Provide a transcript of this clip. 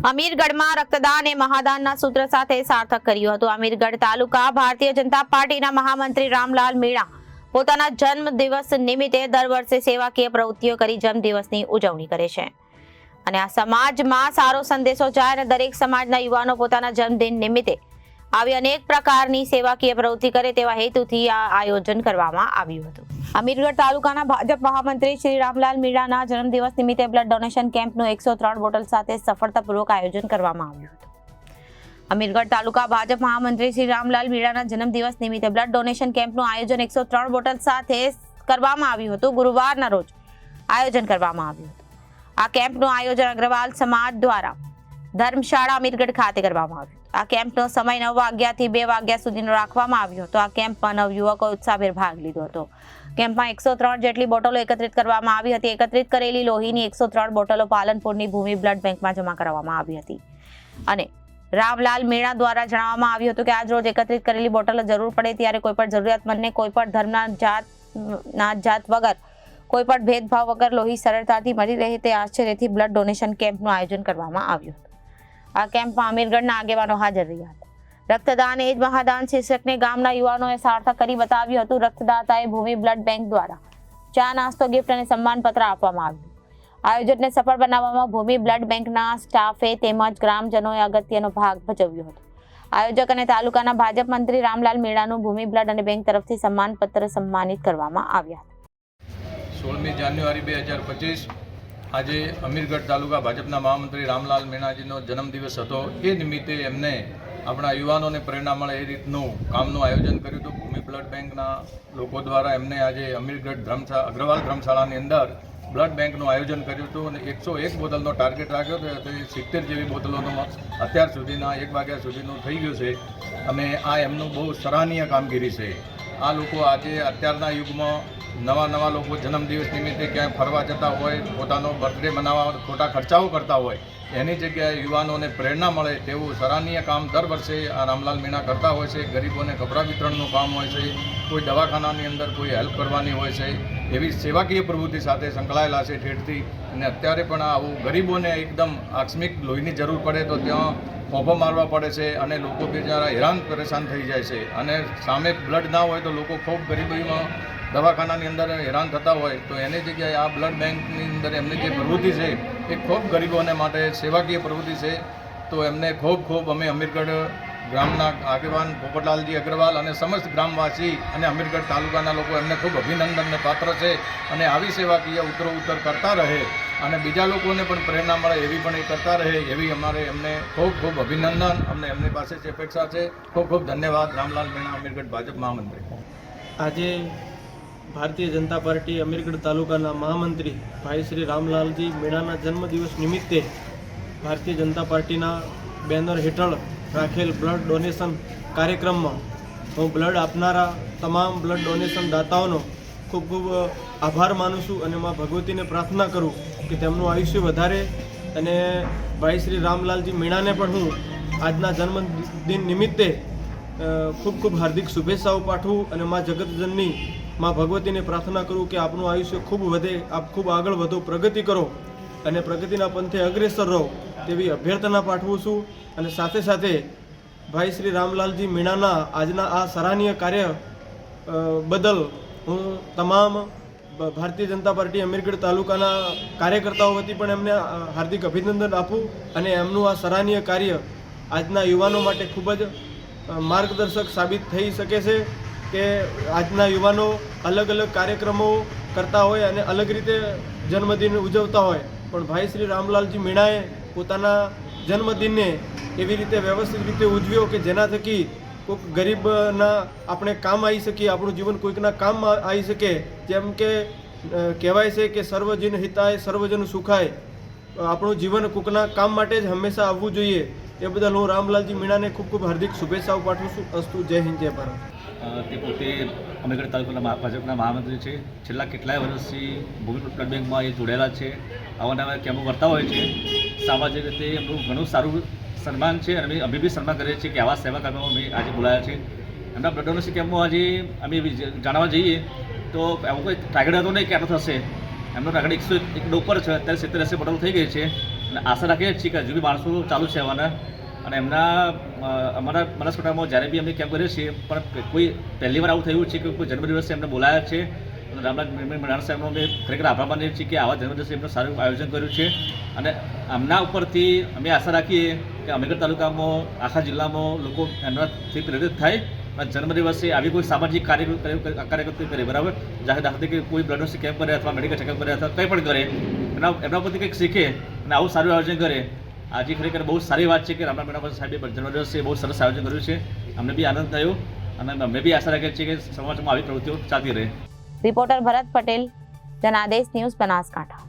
અમીરગઢમાં રક્તદાન એ મહાદાનના સૂત્ર સાથે સાર્થક કર્યું હતું. અમીરગઢ તાલુકા ભારતીય જનતા પાર્ટીના મહામંત્રી રામલાલ મીણા પોતાના જન્મ દિવસ નિમિત્તે દર વર્ષે સેવાકીય પ્રવૃત્તિઓ કરી જન્મ દિવસની ઉજવણી કરે છે. અને આ સમાજમાં સારો સંદેશો જાય અને દરેક સમાજના યુવાનો પોતાના જન્મદિન નિમિત્તે આવી અનેક પ્રકારની સેવાકીય પ્રવૃત્તિ કરે તેવા હેતુથી આ આયોજન કરવામાં આવ્યું હતું. અમીરગઢ તાલુકાના ભાજપ મહામંત્રી શ્રી રામલાલ મીણાના જન્મદિવસ નિમિત્તે બ્લડ ડોનેશન કેમ્પનું એકસો ત્રણ બોટલ સાથે સફળતાપૂર્વક આયોજન કરવામાં આવ્યું હતું. અમીરગઢ તાલુકા ભાજપ મહામંત્રી શ્રી રામલાલ મીણાના જન્મદિવસ નિમિત્તે બ્લડ ડોનેશન કેમ્પનું આયોજન એકસો ત્રણ બોટલ સાથે કરવામાં આવ્યું હતું. ગુરુવારના રોજ આયોજન કરવામાં આવ્યું હતું. આ કેમ્પનું આયોજન અગ્રવાલ સમાજ દ્વારા ધર્મશાળા અમીરગઢ ખાતે કરવામાં આવ્યું આ કેમ્પનો સમય નવ વાગ્યાથી બે વાગ્યા સુધીનો રાખવામાં આવ્યો હતો. આ કેમ્પમાં નવ યુવકો ઉત્સાહભેર ભાગ લીધો હતો. કેમ્પમાં એકસો ત્રણ જેટલી બોટલો એકત્રિત કરવામાં આવી હતી. એકત્રિત કરેલી લોહીની એકસો ત્રણ બોટલો પાલનપુરની ભૂમિ બ્લડ બેંકમાં જમા કરવામાં આવી હતી. અને રામલાલ મીણા દ્વારા જણાવવામાં આવ્યું હતું કે આજ રોજ એકત્રિત કરેલી બોટલો જરૂર પડે ત્યારે કોઈ પણ જરૂરિયાતમંદને કોઈ પણ ધર્મના જાત, ના જાત વગર, કોઈ પણ ભેદભાવ વગર લોહી સરળતાથી મળી રહે તે આશ્ચર્યથી બ્લડ ડોનેશન કેમ્પનું આયોજન કરવામાં આવ્યું હતું. આ કેમ્પમાં અમીરગઢના આગેવાનો હાજર રહ્યા હતા. રક્તદાન એ જ મહાદાન શીર્ષકને ગામના યુવાનોએ સાર્થક કરી બતાવ્યું હતું. રક્તદાતાએ ભૂમિ બ્લડ બેંક દ્વારા ચા, નાસ્તો, ગિફ્ટ અને સન્માનપત્ર આપવામાં આવ્યું. આયોજનને સફળ બનાવવામાં ભૂમિ બ્લડ બેંકના સ્ટાફે તેમજ ગ્રામજનોએ અગત્યનો ભાગ ભજવ્યો હતો. આયોજક અને તાલુકાના ભાજપ મંત્રી રામલાલ મીણાનું ભૂમિ બ્લડ અને બેંક તરફથી સન્માનપત્ર સન્માનિત કરવામાં આવ્યા સોળમી જાન્યુઆરી બે હજાર પચીસ આજે અમીરગઢ તાલુકા ભાજપના મહામંત્રી રામલાલ મીણાજીનો જન્મદિવસ હતો. એ નિમિત્તે એમને આપણા યુવાનોને પ્રેરણા મળે એ રીતનું કામનું આયોજન કર્યું હતું. ભૂમિ બ્લડ બેંકના લોકો દ્વારા એમને આજે અમીરગઢ ધર્મશાળા અગ્રવાલ ધર્મશાળાની અંદર બ્લડ બેંકનું આયોજન કર્યું હતું અને એકસો એક બોટલનો ટાર્ગેટ રાખ્યો હતો. તો એ સિત્તેર જેવી બોટલોનો અત્યાર સુધીના એક વાગ્યા સુધીનું થઈ ગયું છે. અને આ એમનું બહુ સરાહનીય કામગીરી છે. આ લોકો આજે અત્યારના યુગમાં નવા નવા લોકો જન્મદિવસ નિમિત્તે ક્યાંય ફરવા જતા હોય, પોતાનો બર્થડે મનાવવા, ખોટા ખર્ચાઓ કરતા હોય, એની જગ્યાએ યુવાનોને પ્રેરણા મળે તેવું સરાહનીય કામ દર વર્ષે આ રામલાલ મીણા કરતા હોય છે. ગરીબોને કપડાં વિતરણનું કામ હોય છે, કોઈ દવાખાનાની અંદર કોઈ હેલ્પ કરવાની હોય છે, એવી સેવાકીય પ્રવૃત્તિ સાથે સંકળાયેલા છે ઠેઠથી. અને અત્યારે પણ આવું ગરીબોને એકદમ આકસ્મિક લોહીની જરૂર પડે તો ત્યાં ફોફો મારવા પડે છે અને લોકો બિચારા હેરાન પરેશાન થઈ જાય છે. અને સામે બ્લડ ના હોય તો લોકો ખૂબ ગરીબીમાં દવાખાનાની અંદર હેરાન થતા હોય, તો એની જગ્યાએ આ બ્લડ બેંકની અંદર એમની જે પ્રવૃત્તિ છે, એ ખૂબ ગરીબોને માટે સેવાકીય પ્રવૃત્તિ છે. તો એમને ખૂબ ખૂબ અમે અમીરગઢ ગ્રામના આગેવાન પોપટલાલજી અગ્રવાલ અને સમસ્ત ગ્રામવાસી અને અમીરગઢ તાલુકાના લોકો એમને ખૂબ અભિનંદનને પાત્ર છે અને આવી સેવાકીય ઉત્તરો ઉત્તર કરતા રહે અને બીજા લોકોને પણ પ્રેરણા મળે એવી પણ એ કરતા રહે એવી અમારે એમને ખૂબ ખૂબ અભિનંદન. અમને એમની પાસે અપેક્ષા છે, ખૂબ ખૂબ ધન્યવાદ. રામલાલ મીણા, અમીરગઢ ભાજપ મહામંત્રી. આજે ભારતીય જનતા પાર્ટી અમીરગઢ તાલુકાના મહામંત્રી ભાઈ શ્રી રામલાલજી મીણાના જન્મદિવસ નિમિત્તે ભારતીય જનતા પાર્ટીના બેનર હેઠળ રાખેલ બ્લડ ડોનેશન કાર્યક્રમમાં હું બ્લડ આપનારા તમામ બ્લડ ડોનેશન દાતાઓનો ખૂબ ખૂબ આભાર માનું છું અને મા ભગવતીને પ્રાર્થના કરું કે તેમનું આયુષ્ય વધારે અને ભાઈ શ્રી રામલાલજી મીણાને પણ હું આજના જન્મદિન નિમિત્તે ખૂબ ખૂબ હાર્દિક શુભેચ્છાઓ પાઠવું અને મા જગતજનની મા ભગવતીને પ્રાર્થના કરું કે આપનું આયુષ્ય ખૂબ વધે, આપ ખૂબ આગળ વધો, પ્રગતિ કરો અને પ્રગતિના પંથે અગ્રેસર રહો તેવી અભ્યર્થના પાઠવું છું. અને સાથે સાથે ભાઈ શ્રી રામલાલજી મીણાના આજના આ સરાહનીય કાર્ય બદલ હું તમામ ભારતીય જનતા પાર્ટી અમીરગઢ તાલુકાના કાર્યકર્તાઓ વતી પણ એમને હાર્દિક અભિનંદન આપું અને એમનું આ સરાહનીય કાર્ય આજના યુવાનો માટે ખૂબ જ માર્ગદર્શક સાબિત થઈ શકે છે. કે આજના યુવાનો અલગ અલગ કાર્યક્રમો કરતા હોય અને અલગ રીતે જન્મદિન ઉજવતા હોય. પણ ભાઈ શ્રી રામલાલજી મીણાએ પોતાના જન્મદિનને એવી રીતે વ્યવસ્થિત રીતે ઉજવ્યો કે જેના થકી કોઈક ગરીબના આપણે કામ આવી શકીએ, આપણું જીવન કોઈકના કામ આવી શકે. જેમ કે કહેવાય છે કે સર્વજન હિતાય, સર્વજન સુખાય. આપણું જીવન કોઈકના કામ માટે જ હંમેશા આવવું જોઈએ. એ બદલ હું રામલાલજી મીણાને ખૂબ ખૂબ હાર્દિક શુભેચ્છાઓ પાઠવું છું. અસ્તુ જય હિન્દ, જય ભારત. તે પોતે અમીરગઢ તાલુકાના ભાજપના મહામંત્રી છે. છેલ્લા કેટલાય વર્ષથી ભૂમિ બ્લડ બેંકમાં એ જોડાયેલા છે. અવારનવાર કેમ્પો કરતા હોય છે. સામાજિક રીતે એમનું ઘણું સારું સન્માન છે અને અમે બી સન્માન કરીએ છીએ કે આવા સેવા કર્મો અમે આજે બોલાયા છે. એમના બ્લડ ડોનેશન કેમ્પમાં આજે અમે જાણવા જઈએ તો એવું કોઈ ટાર્ગેટ હતો નહીં કે આટલો થશે. એમનો ટાર્ગેટ એકસો એક ઉપર છે. અત્યારે સિત્તેર એસી બોટલ થઈ ગઈ છે. અને આશા રાખીએ છીએ કે હજુ બી માણસો ચાલુ છે આવવાના. અને એમના અમારા બનાસકાંઠામાં જ્યારે બી અમે કેમ્પ કરીએ છીએ, પણ કોઈ પહેલી વાર આવું થયું છે કે કોઈ જન્મદિવસે એમને બોલાયા છે? અને રામનાથ મેણા સાહેબનો અમે ખરેખર આભાર માનીએ છીએ કે આવા જન્મદિવસે એમનું સારું આયોજન કર્યું છે. અને આમના ઉપરથી અમે આશા રાખીએ કે અમીગઢ તાલુકામાં, આખા જિલ્લામાં લોકો એમનાથી પ્રેરિત થાય. અને જન્મદિવસે આવી કોઈ સામાજિક કાર્ય કાર્યકર્તા કરે, બરાબર? જાહેર દાખલા કે કોઈ બ્લડ ડોનેશન કેમ્પ કરે અથવા મેડિકલ ચેકઅપ કરે અથવા કંઈ પણ કરે એના એમના પરથી કંઈક શીખે અને આવું સારું આયોજન કરે આજે ખરેખર બહુ સારી વાત છે કે રામનાથ મેળા સાહેબે જન્મદિવસે બહુ સરસ આયોજન કર્યું છે. અમને બી આનંદ થયો અને અમે બી આશા રાખીએ છીએ કે સમાજમાં આવી પ્રવૃત્તિઓ ચાલતી રહે. Reporter Bharat Patel, Janadesh news Banaskantha.